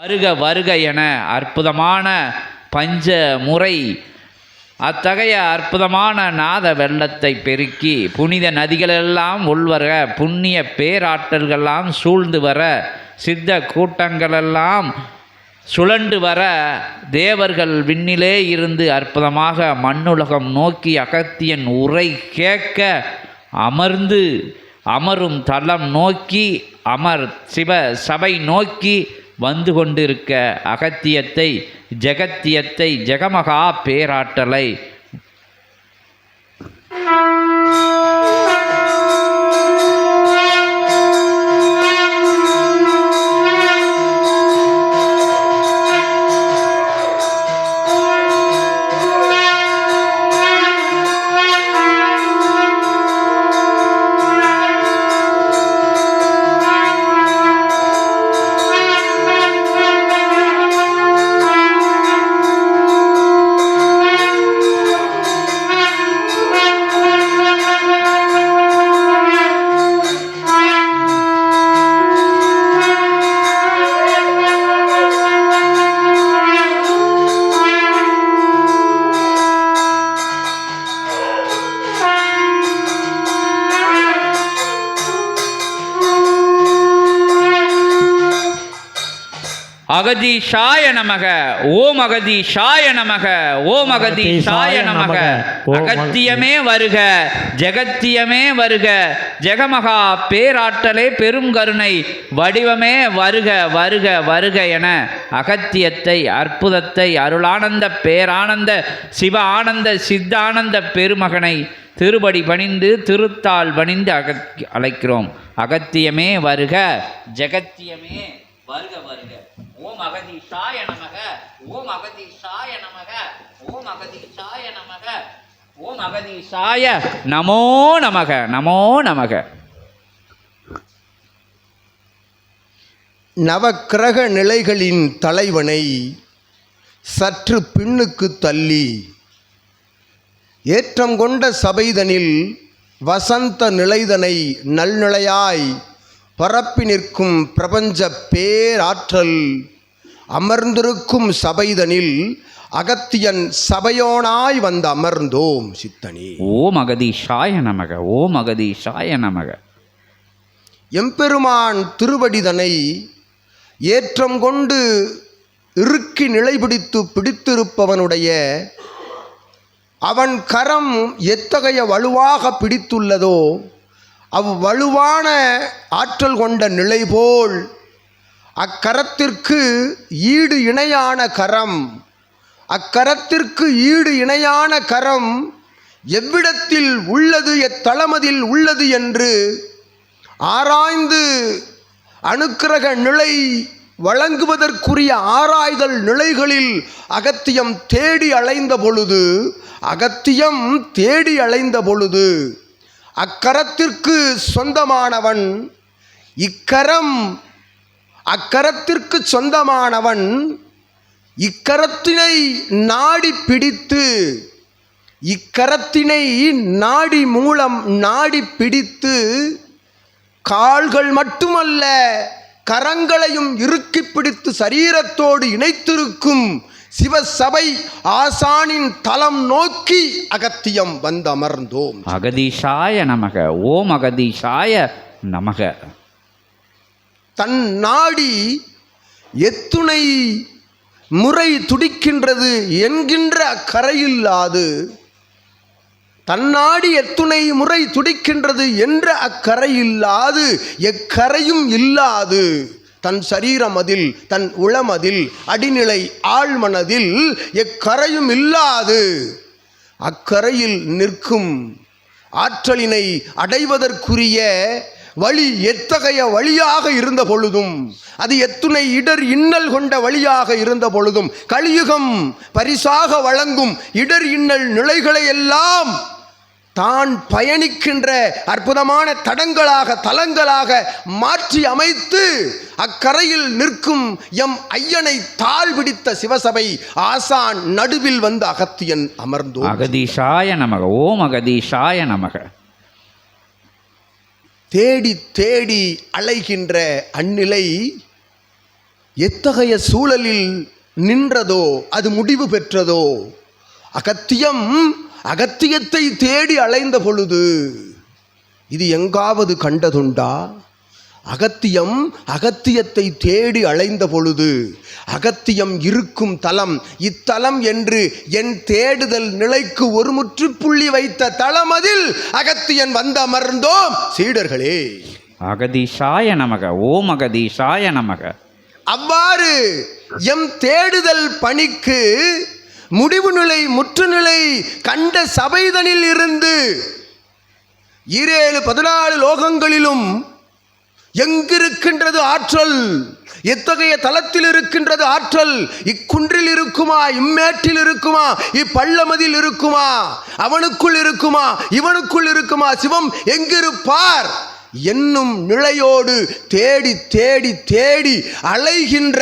வருக வருக என அற்புதமான பஞ்ச முறை அத்தகைய அற்புதமான நாத வெள்ளத்தை பெருக்கி புனித நதிகளெல்லாம் உள்வர புண்ணிய பேராற்றல்கள்லாம் சூழ்ந்து வர சித்த கூட்டங்களெல்லாம் சுழண்டு வர தேவர்கள் விண்ணிலே இருந்து அற்புதமாக மண்ணுலகம் நோக்கி அகத்தியன் உரை கேட்க அமர்ந்து அமரும் தளம் நோக்கி அமர் சிவ சபை நோக்கி வந்து கொண்டிருக்க அகத்தியத்தை ஜெகத்தியத்தை ஜெகமகா பேராற்றலை. அகதீஷாய நமக ஓம் அகதீஷாய நமக ஓம் அகதீஷாய நமக. அகத்தியமே வருக ஜெகத்தியமே வருக ஜெகமகா பேராற்றலே பெரும் கருணை வடிவமே வருக வருக வருக என அகத்தியத்தை அற்புதத்தை அருளானந்த பேரானந்த சிவ ஆனந்த சித்தானந்த பெருமகனை திருபடி பணிந்து திருத்தால் பணிந்து அகத் அழைக்கிறோம். அகத்தியமே வருக ஜெகத்தியமே வருக வருக. ஓம் அகதீஷாய நமக ஓம் அகதீஷாய நமக ஓம் அகதீஷாய நமக ஓம் அகதீஷாய நமோ நமக நமோ நமக. நவக்கிரக நிலைகளின் தலைவனை சற்று பின்னுக்கு தள்ளி ஏற்றம் கொண்ட சபைதனில் வசந்த நிலைதனை நல்நிலையாய் பரப்பி நிற்கும் பிரபஞ்ச பேராற்றல் அமர்ந்திருக்கும் சபைதனில் அகத்தியன் சபையோனாய் வந்து அமர்ந்தோம் சித்தனே. ஓம் அகதீஷாய நமக ஓம் அகதீஷாய நமக. எம்பெருமான் திருவடிதனை ஏற்றம் கொண்டு இறுக்கி நிலைபிடித்து பிடித்திருப்பவனுடைய அவன் கரம் எத்தகைய வலுவாக பிடித்துள்ளதோ அவ்வலுவான ஆற்றல் கொண்ட நிலை போல் அக்கரத்திற்கு ஈடு இணையான கரம். அக்கரத்திற்கு ஈடு இணையான கரம் எவ்விடத்தில் உள்ளது எத்தளமதில் உள்ளது என்று ஆராய்ந்து அனுக்கிரக நிலை வழங்குவதற்குரிய ஆராய்தல் நிலைகளில் அகத்தியம் தேடி அலைந்த பொழுது அகத்தியம் தேடி அலைந்த பொழுது அக்கரத்திற்கு சொந்தமானவன் இக்கரம் அக்கரத்திற்கு சொந்தமானவன் இக்கரத்தினை நாடி பிடித்து இக்கரத்தினை நாடி மூலம் நாடி பிடித்து கால்கள் மட்டுமல்ல கரங்களையும் இறுக்கி பிடித்து சரீரத்தோடு இணைத்திருக்கும் சிவசபை ஆசானின் தலம் நோக்கி அகத்தியம் வந்து அமர்ந்தோம் அகதீஷாய நமக ஓம் அகதீஷாய நமக. தன் நாடி எத்துணை முறை துடிக்கின்றது என்கின்ற அக்கரையில்லாது தன்னாடி எத்துணை முறை துடிக்கின்றது என்ற அக்கரையில்லாது எக்கரையும் இல்லாது தன் சரீரம் அதில் தன் உளமதில் அடிநிலை ஆழ்மனதில் எக்கரையும் இல்லாது அக்கரையில் நிற்கும் ஆற்றலினை அடைவதற்குரிய வழி எத்தகைய வழியாக இருந்த பொழுதும் அது எத்துணை இடர் இன்னல் கொண்ட வழியாக இருந்த பொழுதும் கலியுகம் பரிசாக வழங்கும் இடர் இன்னல் நிலைகளை எல்லாம் தான் பயணிக்கின்ற அற்புதமான தடங்களாக தலங்களாக மாற்றி அமைத்து அக்கரையில் நிற்கும் எம் ஐயனை தாழ் பிடித்த சிவசபை ஆசான் நடுவில் வந்து அகத்தியன் அமர்ந்தோம். அகதீஷாய நமக ஓம் அகதீஷாய நமக. தேடி தேடி அலைகின்ற அந்நிலை எத்தகைய சூழலில் நின்றதோ அது முடிவு பெற்றதோ? அகத்தியம் அகத்தியத்தை தேடி அலைந்த பொழுது இது எங்காவது கண்டதுண்டா? அகத்தியம் அகத்தியத்தை தேடி அலைந்த பொழுது அகத்தியம் இருக்கும் தலம் இத்தலம் என்று என் தேடுதல் நிலைக்கு ஒரு முற்றுப்புள்ளி வைத்த தளமதில் அகத்தியன் வந்து அமர்ந்தோம் சீடர்களே. அகதீஷாய நமக ஓம் அகதீஷாய நமக. அவ்வாறு எம் தேடுதல் பணிக்கு முடிவு நிலை முற்றுநிலை கண்ட சபைதனில் இருந்து ஈரேழு பதினாலு லோகங்களிலும் எங்கிருக்கின்றது ஆற்றல்? எத்தகைய தளத்தில் இருக்கின்றது ஆற்றல்? இக்குன்றில் இருக்குமா? இம்மேட்டில் இருக்குமா? இப்பள்ளமதில் இருக்குமா? அவனுக்குள் இருக்குமா? இவனுக்குள் இருக்குமா? சிவம் எங்கிருப்பார்? என்னும் நிலையோடு தேடி தேடி தேடி அலைகின்ற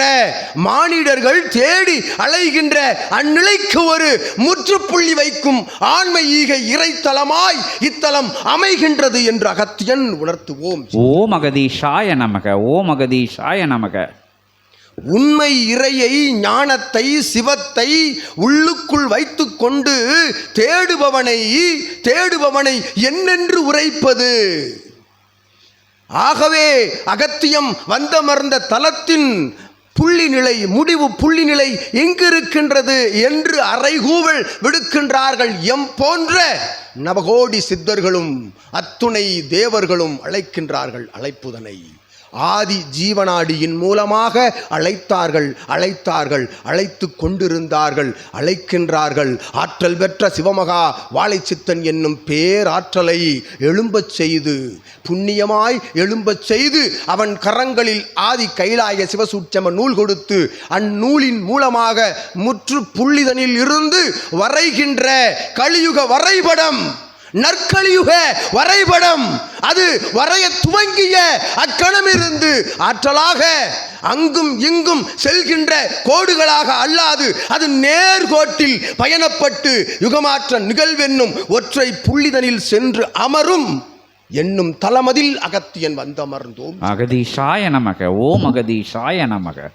மானிடர்கள் தேடி அலைகின்ற அந்நிலைக்கு ஒரு முற்றுப்புள்ளி வைக்கும் ஆண்மை ஈகை இறைத்தலமாய் இத்தலம் அமைகின்றது என்று அகத்தியன் உணர்த்துவோம். ஓம் அகதீஷாய நமக ஓம் அகதீஷாய நமக. உண்மை இறையை ஞானத்தை சிவத்தை உள்ளுக்குள் வைத்துக்கொண்டு தேடுபவனை தேடுபவனை என்னென்று உரைப்பது? ஆகவே அகத்தியம் வந்தமர்ந்த தலத்தின் புள்ளி நிலை முடிவு புள்ளி நிலை எங்கிருக்கின்றது என்று அறைகூவல் விடுக்கின்றார்கள் எம் போன்ற நவகோடி சித்தர்களும் அத்துணை தேவர்களும் அழைக்கின்றார்கள் அழைப்புதனை. ஆதி ஜீவனாடியின் மூலமாக அழைத்தார்கள் அழைத்தார்கள் அழைத்து கொண்டிருந்தார்கள் அழைக்கின்றார்கள். ஆற்றல் பெற்ற சிவமகா வாழைச்சித்தன் என்னும் பேராற்றலை எழும்பச் செய்து புண்ணியமாய் எழும்பச் செய்து அவன் கரங்களில் ஆதி கைலாய சிவசூட்சம நூல் கொடுத்து அந்நூலின் மூலமாக முற்று புள்ளிதனில் இருந்து வரைகின்ற கலியுக வரைபடம் நற்கலியுக வரைபடம். அது வரைய துவங்கிய அக்கணமிருந்து ஆற்றலாக அங்கும் இங்கும் செல்கின்ற கோடுகளாக அல்லாது அது நேர்கோட்டில் பயணப்பட்டு யுகமாற்ற நிகழ்வென்னும் ஒற்றை புள்ளிதனில் சென்று அமரும் என்னும் தலமதில் அகத்தியன் வந்தமர்ந்தோம். அகதீஷாய நமக ஓம் அகதீஷாய நமக.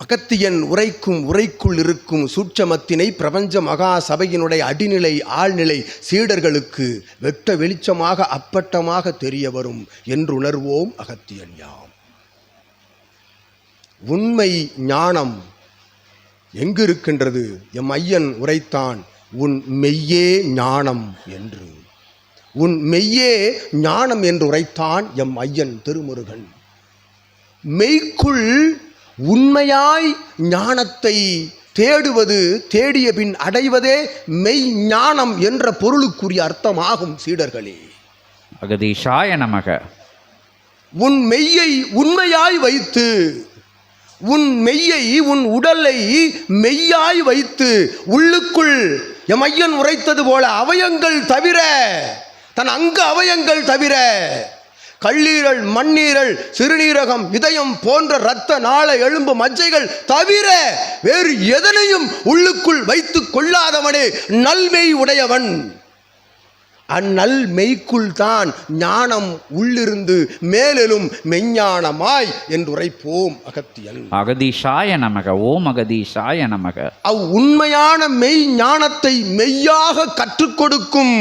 அகத்தியன் உரைக்கும் உரைக்குள் இருக்கும் சூட்சமத்தினை பிரபஞ்ச மகா சபையினுடைய அடிநிலை ஆழ்நிலை சீடர்களுக்கு வெட்ட வெளிச்சமாக அப்பட்டமாக தெரிய வரும் என்றுணர்வோம் அகத்தியன் யாம். உண்மை ஞானம் எங்கு இருக்கின்றது எம் ஐயன் உரைத்தான் உன் மெய்யே ஞானம் என்று. உன் மெய்யே ஞானம் என்று உரைத்தான் எம் ஐயன் திருமுருகன். மெய்க்குள் உண்மையாய் ஞானத்தை தேடுவது தேடிய பின் அடைவதே மெய் ஞானம் என்ற பொருளுக்குரிய அர்த்தமாகும் சீடர்களே. அகதீஷாய நமக. உன் மெய்யை உண்மையாய் வைத்து உன் மெய்யை உன் உடலை மெய்யாய் வைத்து உள்ளுக்குள் எம் ஐயன் உரைத்தது போல அவயங்கள் தவிர தன் அங்க அவயங்கள் தவிர கல்லீரல் மண்ணீரல் சிறுநீரகம் இதயம் போன்ற இரத்த நாள எலும்பு மஜ்ஜைகள் தவிர வேறு எதனையும் உள்ளுக்குள் வைத்துக் கொள்ளாதவனே நல்மெய் உடையவன். அந்நல் மெய்க்குள் தான் ஞானம் உள்ளிருந்து மேலெழும் மெஞ்ஞானமாய் என்று உரைப்போம் அகத்தியன் அகதீஷாய நமக ஓம் அகதீஷாய நமக. அவ் உண்மையான மெய் ஞானத்தை மெய்யாக கற்றுக் கொடுக்கும்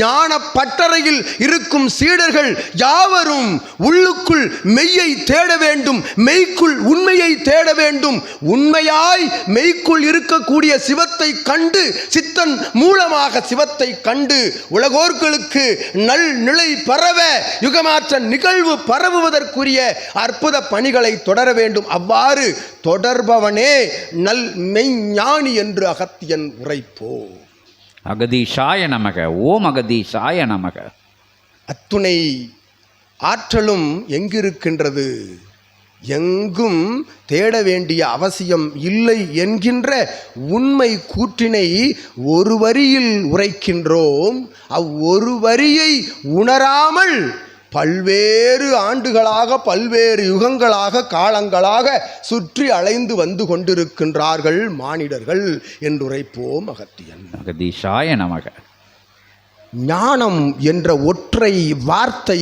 ஞான பட்டறையில் இருக்கும் சீடர்கள் யாவரும் உள்ளுக்குள் மெய்யை தேட வேண்டும் மெய்க்குள் உண்மையை தேட வேண்டும். உண்மையாய் மெய்க்குள் இருக்கக்கூடிய சிவத்தை கண்டு சித்தன் மூலமாக சிவத்தை கண்டு உலகோர்களுக்கு நல் நிலை பரவ யுகமாற்ற நிகழ்வு பரவுவதற்குரிய அற்புத பணிகளை தொடர வேண்டும். அவ்வாறு தொடர்பவனே நல் மெய்ஞானி என்று அகத்தியன் உரைப்போ அகதீஷாய நமக ஓம் அகதீஷாய நமக. அத்துணை ஆற்றலும் எங்கிருக்கின்றது? எங்கும் தேட வேண்டிய அவசியம் இல்லை என்கின்ற உண்மை கூற்றினை ஒரு வரியில் உரைக்கின்றோம். அவ்வொரு வரியை உணராமல் பல்வேறு ஆண்டுகளாக பல்வேறு யுகங்களாக காலங்களாக சுற்றி அலைந்து வந்து கொண்டிருக்கின்றார்கள் மானிடர்கள் என்றுரைப்போம் அகத்தியன் அகதீஷாய நமக. ஞானம் என்ற ஒற்றை வார்த்தை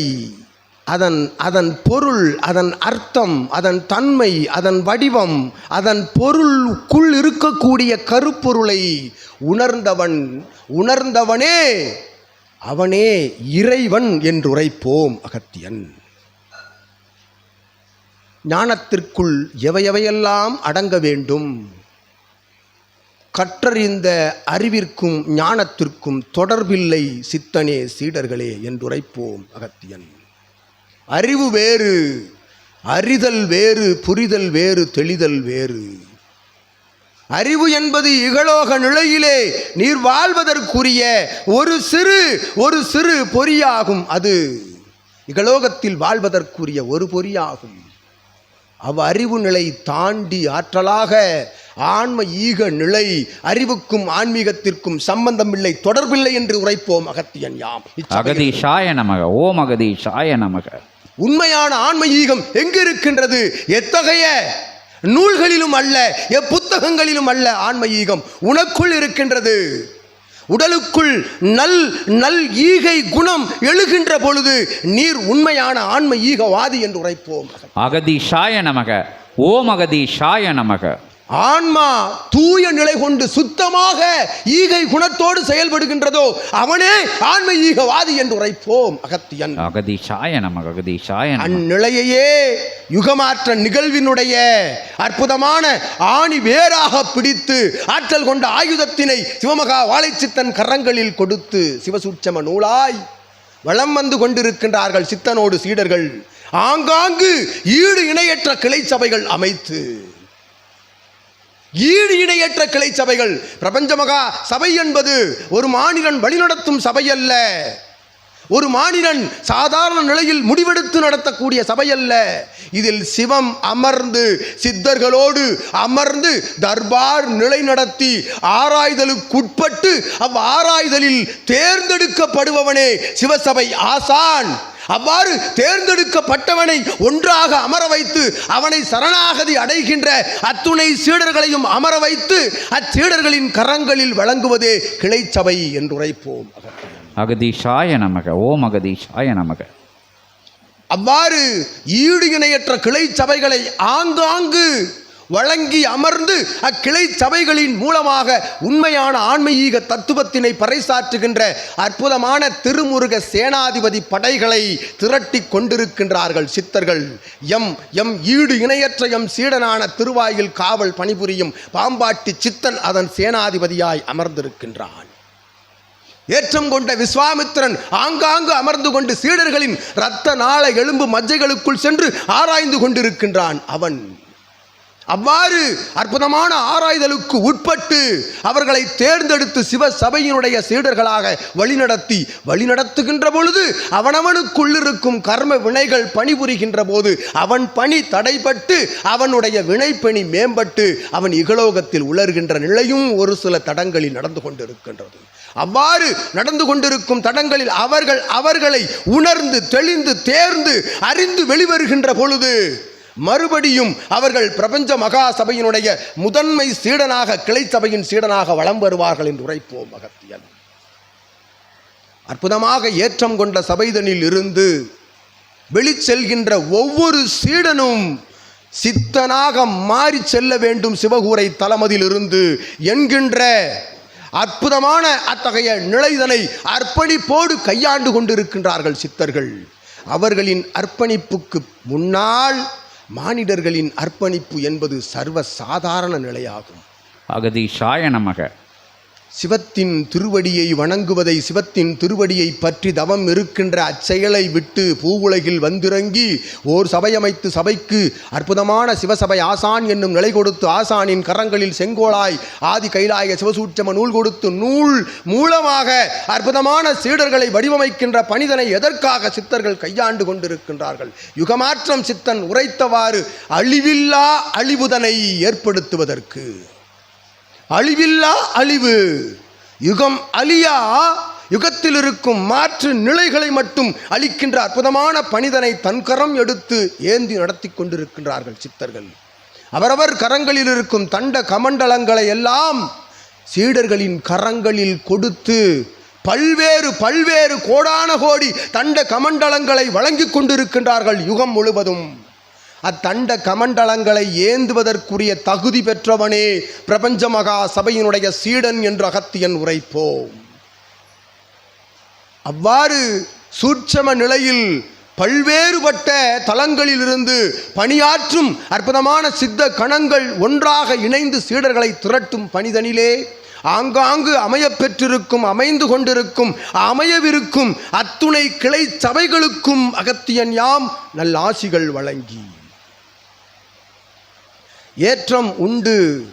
அதன் அதன் பொருள் அதன் அர்த்தம் அதன் தன்மை அதன் வடிவம் அதன் பொருளுக்குள் இருக்கக்கூடிய கருப்பொருளை உணர்ந்தவன் உணர்ந்தவனே அவனே இறைவன் என்று உரைப்போம் அகத்தியன். ஞானத்திற்குள் எவையவையெல்லாம் அடங்க வேண்டும்? கற்றறிந்த அறிவிற்கும் ஞானத்திற்கும் தொடர்பில்லை சித்தனே சீடர்களே என்றுரைப்போம் அகத்தியன். அறிவு வேறு அறிதல் வேறு புரிதல் வேறு தெளிதல் வேறு. அறிவு என்பது இகலோக நிலையிலே நீர் வாழ்வதற்குரிய ஒரு சிறு ஒரு சிறு பொறியாகும் அது. இகலோகத்தில் வாழ்வதற்குரிய ஒரு பொறியாகும். அவ் அறிவு நிலை தாண்டி ஆற்றலாக ஆன்ம ஈக நிலை அறிவுக்கும் ஆன்மீகத்திற்கும் சம்பந்தமில்லை தொடர்பில்லை என்று உரைப்போம் அகத்தியன் யாம். அகதீஷாய நமக ஓம் அகதீஷாய நமக. உண்மையான ஆன்ம ஈகம் எங்கு இருக்கின்றது எத்தகைய நூல்களிலும் அல்ல எப்புத்தகங்களிலும் அல்ல ஆன்ம ஈகம் உனக்குள் இருக்கின்றது. உடலுக்குள் நல் நல் ஈகை குணம் எழுகின்ற பொழுது நீர் உண்மையான ஆன்ம ஈகவாதி என்று உரைப்போம். அகதி சாய நமக. ஓம் அகதி சாய நமக. ஆன்மா தூய நிலை கொண்டு சுத்தமாக ஈகை குணத்தோடு செயல்படுகின்றதோ அவனே ஆன்ம ஈகவாதி என்று உரைப்போம். அகத்தியன். அகதீஷாய நமக அகதீஷாய அந்நிலையையே யுகமாற்ற நிகழ்வினுடைய அற்புதமான ஆணி வேராக பிடித்து ஆற்றல் கொண்ட ஆயுதத்தினை சிவமகா வாழைச்சித்தன் கரங்களில் கொடுத்து சிவசூட்சம நூலாய் வலம் வந்து கொண்டிருக்கின்றார்கள் சித்தனோடு சீடர்கள். ஆங்காங்கு ஈடு இணையற்ற கிளை சபைகள் அமைத்து ஈடு இணையற்ற கிளை சபைகள். பிரபஞ்ச மகா சபை என்பது ஒரு மாநிலன் வழிநடத்தும் சபை அல்ல. ஒரு மாநிலன் சாதாரண நிலையில் முடிவெடுத்து நடத்தக்கூடிய சபை அல்ல. இதில் சிவம் அமர்ந்து சித்தர்களோடு அமர்ந்து தர்பார் நிலை நடத்தி ஆராய்தலுக்குட்பட்டு அவ் ஆராய்தலில் தேர்ந்தெடுக்கப்படுபவனே சிவசபை ஆசான். அவ்வாறு தேர்ந்தெடுக்கப்பட்டவனை ஒன்றாக அமர வைத்து அவனை சரணாகதி அடைகின்ற அத்துணை சீடர்களையும் அமர வைத்து அச்சீடர்களின் கரங்களில் வழங்குவதே கிளைச்சபை என்று உரைப்போம் அகதீஷாய நமக ஓம் அகதீஷாய நமக. அவ்வாறு ஈடு இணையற்ற கிளை சபைகளை ஆங்காங்கு வழங்கி அமர்ந்து அக்கிளை சபைகளின் மூலமாக உண்மையான ஆன்மீக தத்துவத்தினை பறைசாற்றுகின்ற அற்புதமான திருமுருக சேனாதிபதி படைகளை திரட்டி கொண்டிருக்கின்றார்கள். சித்தர்கள் எம் எம் ஈடு இணையற்ற எம் சீடனான திருவாயில் காவல் பணிபுரியும் பாம்பாட்டி சித்தன் அதன் சேனாதிபதியாய் அமர்ந்திருக்கின்றான். ஏற்றம் கொண்ட விஸ்வாமித்திரன் ஆங்காங்கு அமர்ந்து கொண்டு சீடர்களின் இரத்த நாள எலும்பு மஜ்ஜைகளுக்குள் சென்று ஆராய்ந்து கொண்டிருக்கின்றான். அவன் அவ்வாறு அற்புதமான ஆராய்தலுக்கு உட்பட்டு அவர்களை தேர்ந்தெடுத்து சிவ சபையினுடைய சீடர்களாக வழிநடத்தி வழிநடத்துகின்ற பொழுது அவனவனுக்குள்ளிருக்கும் கர்ம வினைகள் பணிபுரிகின்ற போது அவன் பணி தடைபட்டு அவனுடைய வினைப்பணி மேம்பட்டு அவன் இகலோகத்தில் உலர்கின்ற நிலையும் ஒரு சில தடங்களில் நடந்து கொண்டிருக்கின்றது. அவ்வாறு நடந்து கொண்டிருக்கும் தடங்களில் அவர்கள் அவர்களை உணர்ந்து தெளிந்து தேர்ந்து அறிந்து வெளிவருகின்ற பொழுது மறுபடியும் அவர்கள் பிரபஞ்ச மகா சபையினுடைய முதன்மை சீடனாக கிளை சபையின் சீடனாக வலம் வருவார்கள் என்று உரைப்போம் அகத்தியன் அற்புதமாக ஏற்றம் கொண்ட சபைதனில் இருந்து வெளி செல்கின்ற ஒவ்வொரு சீடனும் சித்தனாக மாறி செல்ல வேண்டும் சிவகூரை தலமதிலிருந்து என்கின்ற அற்புதமான அத்தகைய நிலைதனை அர்ப்பணிப்போடு கையாண்டு கொண்டிருக்கின்றார்கள் சித்தர்கள். அவர்களின் அர்ப்பணிப்புக்கு முன்னால் மானிடர்களின் அர்ப்பணிப்பு என்பது சர்வ சாதாரண நிலையாகும். அகதி நமக சிவத்தின் திருவடியை வணங்குவதை சிவத்தின் திருவடியை பற்றி தவம் இருக்கின்ற அச்செயலை விட்டு பூவுலகில் வந்திறங்கி ஓர் சபையமைத்து சபைக்கு அற்புதமான சிவசபை ஆசான் என்னும் நிலை கொடுத்து ஆசானின் கரங்களில் செங்கோலாய் ஆதி கைலாய சிவசூட்சம நூல் கொடுத்து நூல் மூலமாக அற்புதமான சீடர்களை வடிவமைக்கின்ற பணிதனை எதற்காக சித்தர்கள் கையாண்டு கொண்டிருக்கின்றார்கள்? யுகமாற்றம் சித்தன் உரைத்தவாறு அழிவில்லா அழிவுதனை ஏற்படுத்துவதற்கு. அழிவில்லா அழிவு. யுகம் அழியா யுகத்தில் இருக்கும் மாற்று நிலைகளை மட்டும் அளிக்கின்ற அற்புதமான பணிதனை தன்கரம் எடுத்து ஏந்தி நடத்தி கொண்டிருக்கின்றார்கள் சித்தர்கள். அவரவர் கரங்களில் இருக்கும் தண்ட கமண்டலங்களை எல்லாம் சீடர்களின் கரங்களில் கொடுத்து பல்வேறு பல்வேறு கோடான கோடி தண்ட கமண்டலங்களை வழங்கிக் கொண்டிருக்கின்றார்கள் யுகம் முழுவதும். அத்தண்ட கமண்டலங்களை ஏந்துவதற்குரிய தகுதி பெற்றவனே பிரபஞ்ச மகா சபையினுடைய சீடன் என்று அகத்தியன் உரைப்போம். அவ்வாறு சூட்சம நிலையில் பல்வேறுபட்ட தலங்களிலிருந்து பணியாற்றும் அற்புதமான சித்த கணங்கள் ஒன்றாக இணைந்து சீடர்களை திரட்டும் பணிதனிலே ஆங்காங்கு அமையப்பெற்றிருக்கும் அமைந்து கொண்டிருக்கும் அமையவிருக்கும் அத்துணை கிளை சபைகளுக்கும் அகத்தியன் யாம் நல்லாசிகள் வழங்கி. ஏற்றம் உண்டு.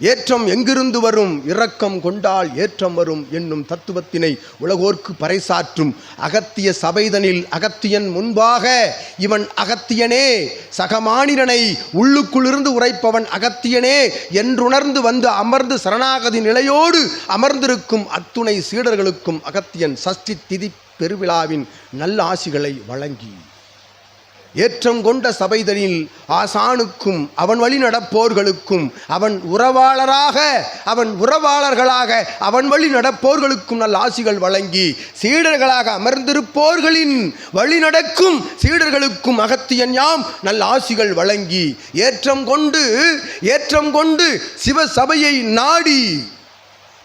ஏற்றம் எங்கிருந்து வரும்? இரக்கம் கொண்டால் ஏற்றம் வரும் என்னும் தத்துவத்தினை உலகோர்க்கு பறைசாற்றும் அகத்திய சபைதனில் அகத்தியன் முன்பாக இவன் அகத்தியனே. சகமானிரனை உள்ளுக்குள்ளிருந்து உரைப்பவன் அகத்தியனே என்றுணர்ந்து வந்து அமர்ந்து சரணாகதி நிலையோடு அமர்ந்திருக்கும் அத்துணை சீடர்களுக்கும் அகத்தியன் சஷ்டி திதி பெருவிழாவின் நல்ல ஆசிகளை வழங்கி. ஏற்றம் கொண்ட சபைதனில் ஆசானுக்கும் அவன் வழி நடப்போர்களுக்கும் அவன் உறவாளராக அவன் உறவாளர்களாக அவன் வழி நடப்போர்களுக்கும் நல்ல ஆசிகள் வழங்கி சீடர்களாக அமர்ந்திருப்போர்களின் வழி நடக்கும் சீடர்களுக்கும் அகத்தியன் யாம் நல்ல ஆசிகள் வழங்கி ஏற்றம் கொண்டு ஏற்றம் கொண்டு சிவ சபையை நாடி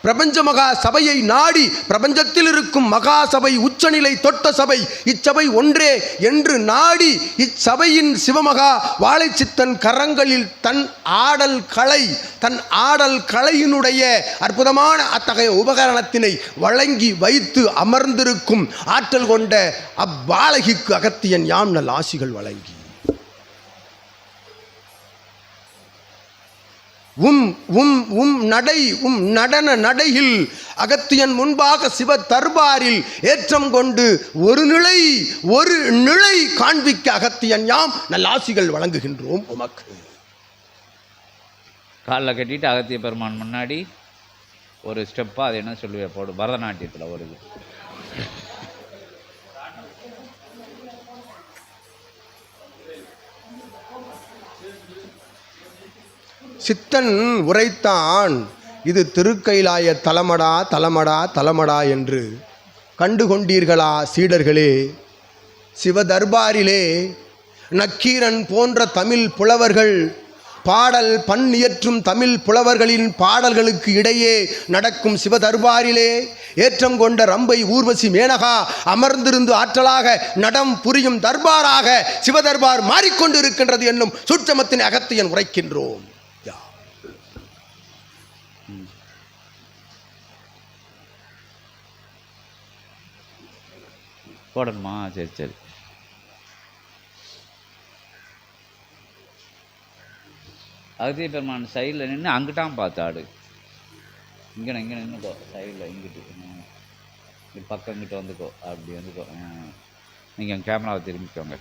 பிரபஞ்ச மகா சபையை நாடி பிரபஞ்சத்தில் இருக்கும் மகா சபை உச்சநிலை தொட்ட சபை இச்சபை ஒன்றே என்று நாடி இச்சபையின் சிவமகா வாழைச்சித்தன் கரங்களில் தன் ஆடல் கலை தன் ஆடல் கலையினுடைய அற்புதமான அத்தகைய உபகரணத்தினை வழங்கி வைத்து அமர்ந்திருக்கும் ஆற்றல் கொண்ட அவ்வாழகிக்கு அகத்தியன் யாம் நல் ஆசிகள் வழங்கி. உம் உம் உம் நடை உம் நடன நடையில் அகத்தியன் முன்பாக சிவ தர்பாரில் ஏற்றம் கொண்டு ஒரு நிலை ஒரு நிலை காண்பிக்க அகத்தியன் யாம். நல்லாசிகள் வழங்குகின்றோம் உமக்கு. காலில் கட்டிட்டு அகத்திய பெருமான் முன்னாடி ஒரு ஸ்டெப்பாக அது என்ன சொல்லுவேன் போடு. பரதநாட்டியத்தில் வருது சித்தன் உரைத்தான் இது திருக்கைலாய தலமடா தலமடா தலமடா என்று. கண்டு கொண்டீர்களா சீடர்களே? சிவதர்பாரிலே நக்கீரன் போன்ற தமிழ் புலவர்கள் பாடல் பண் இயற்றும் தமிழ் புலவர்களின் பாடல்களுக்கு இடையே நடக்கும் சிவதர்பாரிலே ஏற்றம் கொண்ட ரம்பை ஊர்வசி மேனகா அமர்ந்திருந்து ஆற்றலாக நடம் புரியும் தர்பாராக சிவதர்பார் மாறிக்கொண்டிருக்கின்றது என்னும் சுற்றமத்தின் அகத்தியன் உரைக்கின்றோம். போடணுமா? சரி சரி. அகதிய பெருமான் சைடில் நின்று அங்கிட்டான் பார்த்தாடு இங்கே இங்கே நின்றுக்கோ சைடில் இங்கிட்டு இங்கிட்டு பக்கம் இங்கிட்டு வந்துக்கோ. அப்படி வந்துக்கோ. நீங்கள் கேமராவை திரும்பிக்கோங்க.